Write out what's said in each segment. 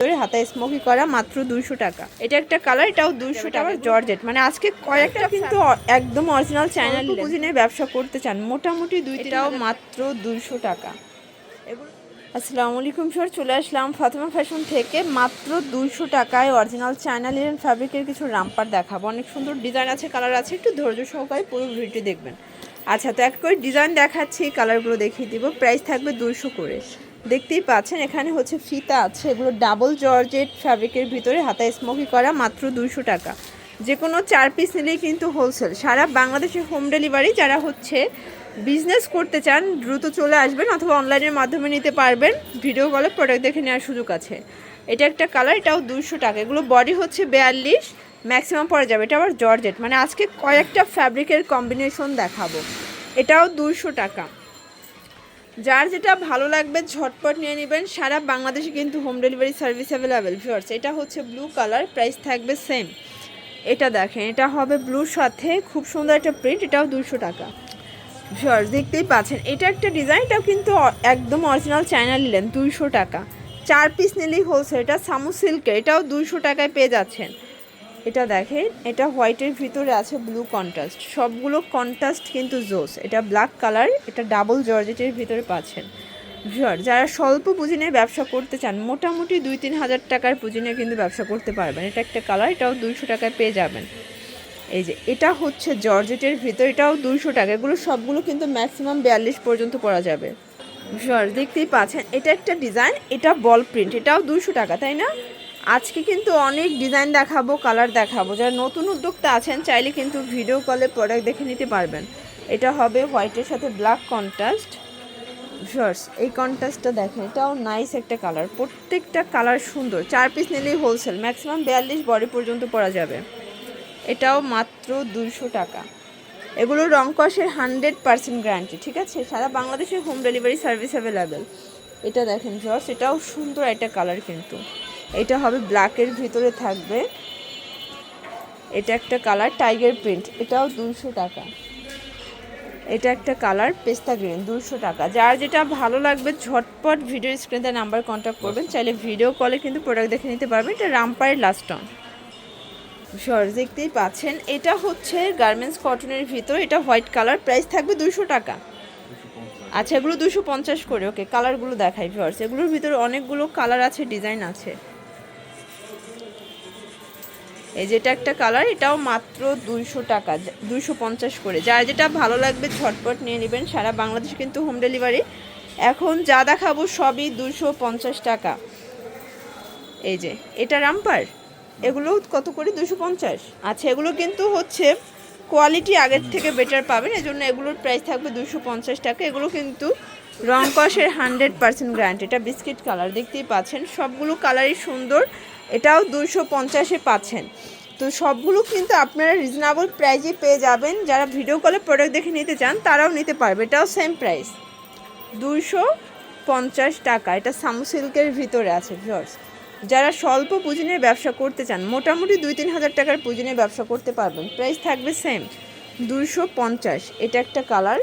হাতায় স্মোকি করা মাত্র দুইশো টাকা। এটা একটা কালার এটাও দুইশো টাকা জর্জেট মানে আজকে কয়েকটা কিন্তু একদম অরিজিনাল চ্যানেল বুঝিনে ব্যবসা করতে চান। মোটামুটি দুই তিনটাও মাত্র দুইশো টাকা। এগুলো আসসালামু আলাইকুম স্যার চলে আসলাম ফাতেমা ফ্যাশন থেকে। মাত্র দুইশো টাকায় অরিজিনাল চায়না লিনেন ফ্যাব্রিকের কিছু রামপার দেখাবো। অনেক সুন্দর ডিজাইন আছে কালার আছে। একটু ধৈর্য সহকারে পুরো ভিডিও দেখবেন। আচ্ছা তো এক করে ডিজাইন দেখাচ্ছি কালারগুলো দেখিয়ে দিব। প্রাইস থাকবে দুইশো করে। দেখতেই পাচ্ছেন, এখানে হচ্ছে ফিতা আছে, এগুলো ডাবল জর্জেট ফ্যাব্রিকের ভিতরে, হাতায় স্মোকি করা মাত্র দুইশো টাকা। যে কোনো চার পিস নিলেই কিন্তু হোলসেল সারা বাংলাদেশে হোম ডেলিভারি যারা হচ্ছে বিজনেস করতে চান, দ্রুত চলে আসবেন অথবা অনলাইনের মাধ্যমে নিতে পারবেন। ভিডিও কলে প্রোডাক্ট দেখে নেওয়ার সুযোগ আছে। এটা একটা কালার এটাও দুশো টাকা। এগুলো বডি হচ্ছে বিয়াল্লিশ ম্যাক্সিমাম পরে যাবে। এটা আবার জর্জেট মানে আজকে কয়েকটা ফ্যাব্রিকের কম্বিনেশন দেখাবো। এটাও দুশো টাকা। যার যেটা ভালো লাগবে, ঝটপট নিয়ে নেবেন। সারা বাংলাদেশে কিন্তু home delivery service available viewers এটা হচ্ছে ব্লু কালার প্রাইস থাকবে সেম এটা দেখেন, এটা হবে ব্লুর সাথে খুব সুন্দর একটা প্রিন্ট এটাও দুশো টাকা। ভিউয়ার্স দেখতেই পাচ্ছেন, এটা একটা ডিজাইন এটাও কিন্তু একদম অরিজিনাল চায়না নিলেন, দুইশো টাকা। চার পিস নিলেই হোলসেল এটা সামু সিল্কের এটাও দুইশো টাকায় পেয়ে যাচ্ছেন। এটা দেখেন, এটা হোয়াইটের ভিতরে আছে ব্লু কন্ট্রাস্ট সবগুলো কন্ট্রাস্ট কিন্তু জোস। এটা ব্ল্যাক কালার এটা ডাবল জর্জেটের ভিতরে পাচ্ছেন। ভিউয়ার যারা স্বল্প পুঁজি নিয়ে ব্যবসা করতে চান, মোটামুটি দুই তিন হাজার টাকার পুঁজি নিয়ে কিন্তু ব্যবসা করতে পারবেন। এটা একটা কালার এটাও দুইশো টাকায় পেয়ে যাবেন। এই যে, এটা হচ্ছে জর্জেটের ভিতর, এটাও দুইশো টাকা। এগুলো সবগুলো কিন্তু ম্যাক্সিমাম বিয়াল্লিশ পর্যন্ত পরা যাবে। ভিউয়ার দেখতেই পাচ্ছেন, এটা একটা ডিজাইন এটা বল প্রিন্ট এটাও দুইশো টাকা, তাই না? আজকে কিন্তু অনেক ডিজাইন দেখাবো কালার দেখাবো। যারা নতুন উদ্যোক্তা আছেন, চাইলে কিন্তু ভিডিও কলে প্রোডাক্ট দেখে নিতে পারবেন। এটা হবে হোয়াইটের সাথে ব্ল্যাক কন্ট্রাস্ট ভিউয়ার্স এই কন্ট্রাস্টটা দেখেন, এটাও নাইস একটা কালার প্রত্যেকটা কালার সুন্দর। চার পিস নিলেই হোলসেল ম্যাক্সিমাম বিয়াল্লিশ বডি পর্যন্ত পরা যাবে। এটাও মাত্র দুইশো টাকা। এগুলো রং কষের হান্ড্রেড পার্সেন্ট গ্যারান্টি ঠিক আছে? সারা বাংলাদেশে হোম ডেলিভারি সার্ভিস অ্যাভেলেবেল এটা দেখেন জর্স এটাও সুন্দর একটা কালার কিন্তু। এটা হবে ব্ল্যাকের ভিতরে থাকবে। এটা একটা কালার টাইগার প্রিন্ট এটাও দুশো টাকা। এটা একটা কালার পেস্তা গ্রিন দুশো টাকা। যার যেটা ভালো লাগবে ঝটপট ভিডিও স্ক্রিনে নাম্বার কন্ট্যাক্ট করবেন। চাইলে ভিডিও কলে কিন্তু প্রোডাক্ট দেখে নিতে পারবেন। এটা রামপায়ের লাস্ট অন সর দেখতেই পাচ্ছেন। এটা হচ্ছে গার্মেন্টস কটনের ভিতর এটা হোয়াইট কালার প্রাইস থাকবে দুশো টাকা। আচ্ছা এগুলো দুশো পঞ্চাশ করে ওকে কালারগুলো দেখাই ভিউয়ার্স এগুলোর ভিতরে অনেকগুলো কালার আছে ডিজাইন আছে। এই যেটা একটা কালার, এটাও মাত্র দুইশো টাকা দুইশো পঞ্চাশ করে। যার যেটা ভালো লাগবে ঝটপট নিয়ে নেবেন, সারা বাংলাদেশে কিন্তু হোম ডেলিভারি এখন যা দেখাবো সবই দুশো পঞ্চাশ টাকা। এই যে, এটা রামপার, এগুলো কত করে? দুশো পঞ্চাশ। আচ্ছা এগুলো কিন্তু হচ্ছে কোয়ালিটি আগের থেকে বেটার পাবেন, এজন্য এগুলোর প্রাইস থাকবে দুশো পঞ্চাশ টাকা। এগুলো কিন্তু রং কষের হান্ড্রেড পার্সেন্ট গ্যারান্টি এটা বিস্কিট কালার দেখতেই পাচ্ছেন। সবগুলো কালারই সুন্দর। এটাও দুশো পঞ্চাশে পাচ্ছেন। তো সবগুলো কিন্তু আপনারা রিজনেবল প্রাইজে পেয়ে যাবেন। যারা ভিডিও কলে প্রোডাক্ট দেখে নিতে চান, তারাও নিতে পারবে। এটাও সেম প্রাইস দুশো পঞ্চাশ টাকা। এটা সামু সিল্কের ভিতরে আছে ভিউয়ার্স যারা স্বল্প পুঁজি নিয়ে ব্যবসা করতে চান, মোটামুটি দুই তিন হাজার টাকার পুঁজি নিয়ে ব্যবসা করতে পারবেন। প্রাইস থাকবে সেম দুশো পঞ্চাশ। এটা একটা কালার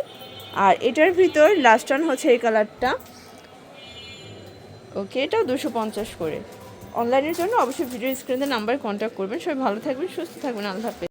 আর এটার ভিতর লাস্ট হচ্ছে এই কালারটা ওকে এটাও দুশো পঞ্চাশ করে। অনলাইনের জন্য অবশ্যই ভিডিও স্ক্রিনে নাম্বারে কন্ট্যাক্ট করবেন। সবাই ভালো থাকবেন, সুস্থ থাকবেন। আল্লাহ হাফেজ।